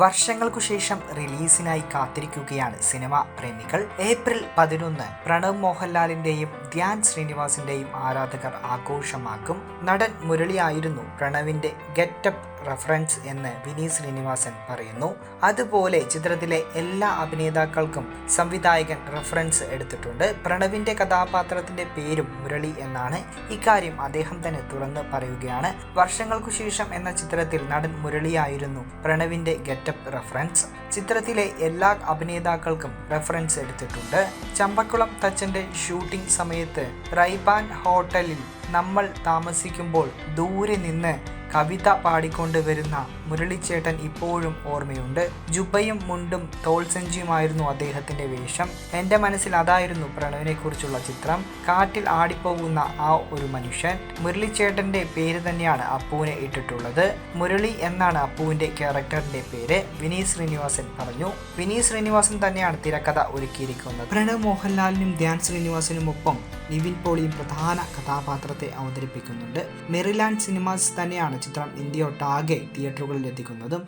വർഷങ്ങൾക്കു ശേഷം റിലീസിനായി കാത്തിരിക്കുകയാണ് സിനിമ പ്രേമികൾ. ഏപ്രിൽ പതിനൊന്ന് പ്രണവ് മോഹൻലാലിന്റെയും ധ്യാൻ ശ്രീനിവാസിന്റെയും ആരാധകർ ആഘോഷമാക്കും നടൻ മുരളിയായിരുന്നു പ്രണവിന്റെ ഗെറ്റപ്പ് റഫറൻസ് എന്ന് വിനീത് ശ്രീനിവാസൻ പറയുന്നു. അതുപോലെ ചിത്രത്തിലെ എല്ലാ അഭിനേതാക്കൾക്കും സംവിധായകൻ റഫറൻസ് എടുത്തിട്ടുണ്ട്. പ്രണവിന്റെ കഥാപാത്രത്തിന്റെ പേരും മുരളി എന്നാണ്. ഇക്കാര്യം അദ്ദേഹം തന്നെ തുറന്ന് പറയുകയാണ്. വർഷങ്ങൾക്കു ശേഷം എന്ന ചിത്രത്തിൽ നടൻ മുരളിയായിരുന്നു പ്രണവിന്റെ ഗെറ്റപ്പ് റഫറൻസ് ചിത്രത്തിലെ എല്ലാ അഭിനേതാക്കൾക്കും റെഫറൻസ് എടുത്തിട്ടുണ്ട്. ചമ്പക്കുളം തച്ചന്റെ ഷൂട്ടിംഗ് സമയത്ത് റൈബാൻ ഹോട്ടലിൽ നമ്മൾ താമസിക്കുമ്പോൾ ദൂരെ നിന്ന് കവിത പാടിക്കൊണ്ട് വരുന്ന മുരളിച്ചേട്ടൻ ഇപ്പോഴും ഓർമ്മയുണ്ട്. ജുബയും മുണ്ടും തോൾസഞ്ചിയുമായിരുന്നു അദ്ദേഹത്തിന്റെ വേഷം. എന്റെ മനസ്സിൽ അതായിരുന്നു പ്രണവിനെ കുറിച്ചുള്ള ചിത്രം. കാറ്റിൽ ആടിപ്പോകുന്ന ആ ഒരു മനുഷ്യൻ. മുരളിച്ചേട്ടന്റെ പേര് തന്നെയാണ് അപ്പുവിനെ ഇട്ടിട്ടുള്ളത്. മുരളി എന്നാണ് അപ്പുവിന്റെ ക്യാരക്ടറിന്റെ പേര്. വിനീത് ശ്രീനിവാസൻ പറഞ്ഞു. വിനീത് ശ്രീനിവാസൻ തന്നെയാണ് തിരക്കഥ ഒരുക്കിയിരിക്കുന്നത്. പ്രണവ് മോഹൻലാലിനും ധ്യാൻ ശ്രീനിവാസനുമൊപ്പം നിവിൻ പോളിയും പ്രധാന കഥാപാത്രത്തെ അവതരിപ്പിക്കുന്നുണ്ട്. മെറിലാൻഡ് സിനിമാസ് തന്നെയാണ് ചിത്രം ഇന്ത്യയൊട്ടാകെ തിയേറ്ററുകളിൽ എത്തിക്കുന്നതും